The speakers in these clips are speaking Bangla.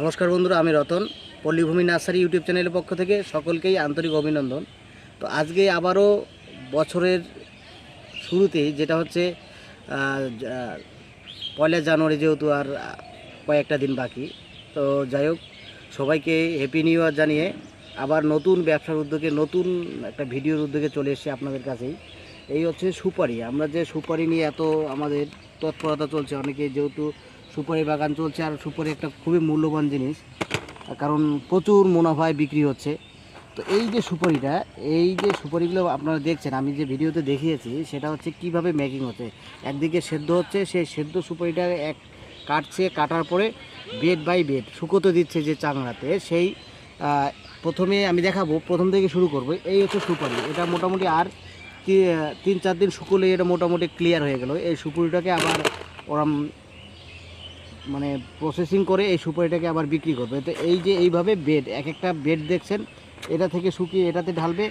নমস্কার বন্ধুরা, আমি রতন, পল্লীভূমি নার্সারি ইউটিউব চ্যানেলের পক্ষ থেকে সকলকেই আন্তরিক অভিনন্দন। তো আজকে আবারও বছরের শুরুতেই যেটা হচ্ছে পয়লা জানুয়ারি যেহেতু আর কয়েকটা দিন বাকি, তো যাই হোক, সবাইকে হ্যাপি নিউ ইয়ার জানিয়ে আবার নতুন ব্যবসার উদ্যোগে, নতুন একটা ভিডিওর উদ্যোগে চলে এসেছি আপনাদের কাছেই। এই হচ্ছে সুপারি। আমরা যে সুপারি নিয়ে এত আমাদের তৎপরতা চলছে, অনেকে যেহেতু সুপারি বাগান চলছে আর সুপারি একটা খুবই মূল্যবান জিনিস। কারণ প্রচুর মুনাফায় বিক্রি হচ্ছে। তো এই যে সুপারিটা, এই যে সুপারিগুলো আপনারা দেখছেন, আমি যে ভিডিওতে দেখিয়েছি, সেটা হচ্ছে কীভাবে মেকিং হচ্ছে। একদিকে সেদ্ধ হচ্ছে, সেই সেদ্ধ সুপারিটা এক কাটছে, কাটার পরে বেড বাই বেড শুকোতে দিচ্ছে যে চাংড়াতে সেই প্রথমে আমি দেখাবো, প্রথম থেকে শুরু করব, এই হচ্ছে সুপারি। এটা মোটামুটি আর তিন চার দিন শুকোলে এটা মোটামুটি ক্লিয়ার হয়ে গেল। এই সুপুরিটাকে আবার ওরম মানে প্রসেসিং করে এই সুপারিটাকে আবার বিক্রি করবে। তো এই যে এইভাবে বেড এক একটা বেড দেখছেন, এটা থেকে শুকিয়ে এটাতে ঢালবে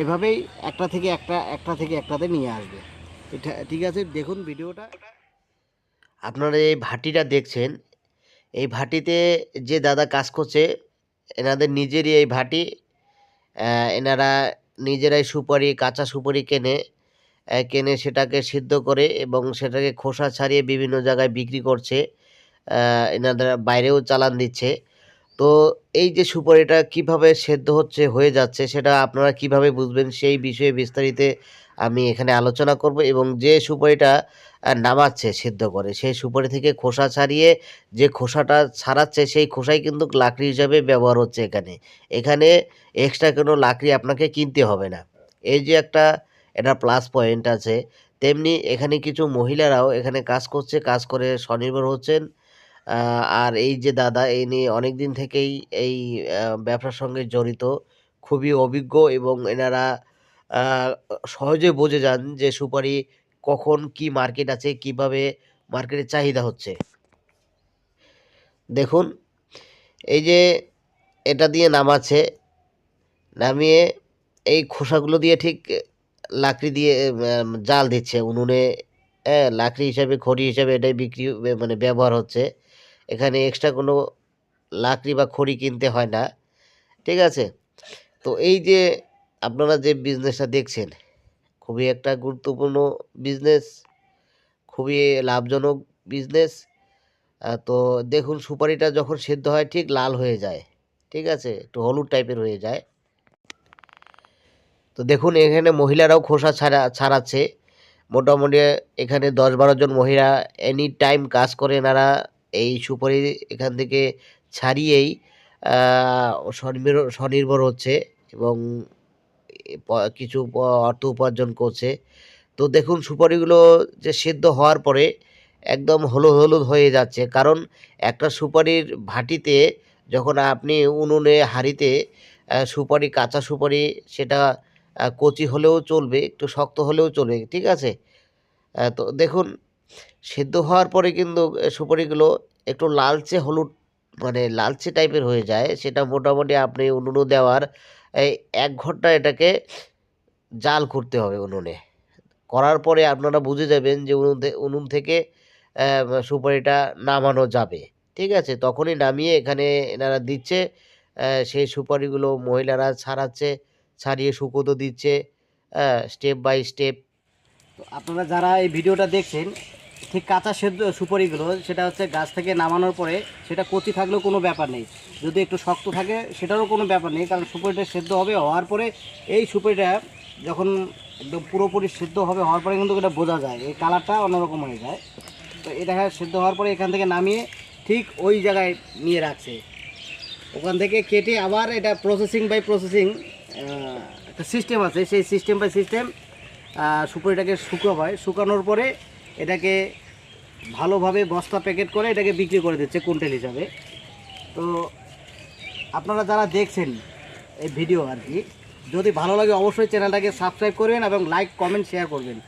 এইভাবেই একটা থেকে একটা একটা থেকে একটাতে নিয়ে আসবে। এটা ঠিক আছে, দেখুন ভিডিওটা। আপনারা এই ভাটিটা দেখছেন, এই ভাটিতে যে দাদা কাজ করছে, এনাদের নিজেরই এই ভাটি এনারা নিজেরাই সুপারি, কাঁচা সুপারি কেনে কেনে সেটাকে সিদ্ধ করে এবং সেটাকে খোসা ছাড়িয়ে বিভিন্ন জায়গায় বিক্রি করছে। এনাদের বাইরেও চালান দিচ্ছে। তো এই যে সুপারিটা কীভাবে সেদ্ধ হচ্ছে, হয়ে যাচ্ছে, সেটা আপনারা কীভাবে বুঝবেন সেই বিষয়ে বিস্তারিত আমি এখানে আলোচনা করব এবং যে সুপারিটা নামাচ্ছে, সেদ্ধ করে, সেই সুপারি থেকে খোসা ছাড়িয়ে যে খোসাটা ছাড়াচ্ছে, সেই খোসাই কিন্তু লাকড়ি হিসাবে ব্যবহার হচ্ছে এখানে। এখানে এক্সট্রা কোনো লাকড়ি আপনাকে কিনতে হবে না। এই যে একটা, এটা প্লাস পয়েন্ট আছে, তেমনি এখানে কিছু মহিলারাও এখানে কাজ করছে, কাজ করে স্বনির্ভর হচ্ছেন। আর এই যে দাদা এই নিয়ে অনেক দিন থেকেই এই ব্যবসার সঙ্গে জড়িত, খুবই অভিজ্ঞ এবং এনারা সহজে বুঝে যান যে সুপারি কখন কি মার্কেট আছে, কীভাবে মার্কেটের চাহিদা হচ্ছে। দেখুন, এই যে এটা দিয়ে নামাচ্ছে, নামিয়ে এই খোসাগুলো দিয়ে ঠিক লাকড়ি দিয়ে জাল দিচ্ছে, উনুনে হ্যাঁ লাকড়ি হিসাবে, খড়ি হিসাবে এটাই বিক্রি মানে ব্যবহার হচ্ছে। এখানে এক্সট্রা কোনো লাকড়ি বা খড়ি কিনতে হয় না, ঠিক আছে? তো এই যে আপনারা যে বিজনেসটা দেখছেন, খুবই একটা গুরুত্বপূর্ণ বিজনেস খুবই লাভজনক বিজনেস তো দেখুন সুপারিটা যখন সেদ্ধ হয় ঠিক লাল হয়ে যায়, ঠিক আছে? একটু হলুদ টাইপের হয়ে যায়। তো দেখুন এখানে মহিলারাও খোসা ছাড়া, ছাড়াচ্ছে। মোটামুটি এখানে দশ বারো জন মহিলা এনি টাইম কাজ করে, এনারা এই সুপারি এখান থেকে ছাড়িয়েই স্বনির্ভর স্বনির্ভর হচ্ছে এবং কিছু অর্থ উপার্জন করছে। তো দেখুন সুপারিগুলো যে সেদ্ধ হওয়ার পরে একদম হলুদ হলুদ হয়ে যাচ্ছে। কারণ একটা সুপারির ভাটিতে যখন আপনি উনুনে হাঁড়িতে সুপারি, কাঁচা সুপারি সেটা কচি হলেও চলবে, একটু শক্ত হলেও চলবে, ঠিক আছে? তো দেখুন সেদ্ধ হওয়ার পরে কিন্তু সুপারিগুলো একটু লালচে হলুদ মানে লালচে টাইপের হয়ে যায়। সেটা মোটামুটি আপনি উনুনে দেওয়ার এক ঘণ্টা এটাকে জাল করতে হবে উনুনে। করার পরে আপনারা বুঝে যাবেন যে উনুন উনুন থেকে সুপারিটা নামানো যাবে। ঠিক আছে? তখনই নামিয়ে এখানে এনারা দিচ্ছে সেই সুপারিগুলো মহিলারা ছাড়াচ্ছে, ছাড়িয়ে শুকোতে দিচ্ছে স্টেপ বাই স্টেপ। আপনারা যারা এই ভিডিওটা দেখছেন ঠিক কাঁচা সেদ্ধ সুপারিগুলো, সেটা হচ্ছে গাছ থেকে নামানোর পরে সেটা কচি থাকলেও কোনো ব্যাপার নেই। যদি একটু শক্ত থাকে, সেটারও কোনো ব্যাপার নেই, কারণ সুপারিটা সেদ্ধ হবে হওয়ার পরে এই সুপারিটা যখন একদম পুরোপুরি সেদ্ধ হবে হওয়ার পরে কিন্তু এটা বোঝা যায়, এই কালারটা অন্যরকম হয়ে যায়। তো এটা সেদ্ধ হওয়ার পরে এখান থেকে নামিয়ে ঠিক ওই জায়গায় নিয়ে রাখছে। ওখান থেকে কেটে আবার এটা প্রসেসিং বাই প্রসেসিং একটা সিস্টেম আছে। সেই সিস্টেম বাই সিস্টেম সুপারিটাকে শুকানো হয়। শুকানোর পরে এটাকে ভালোভাবে বস্তা প্যাকেট করে এটাকে বিক্রি করে দিচ্ছে কুইন্টাল হিসাবে। তো আপনারা যারা দেখছেন এই ভিডিও আর কি, যদি ভালো লাগে অবশ্যই চ্যানেলটাকে সাবস্ক্রাইব করবেন এবং লাইক, কমেন্ট শেয়ার করবেন।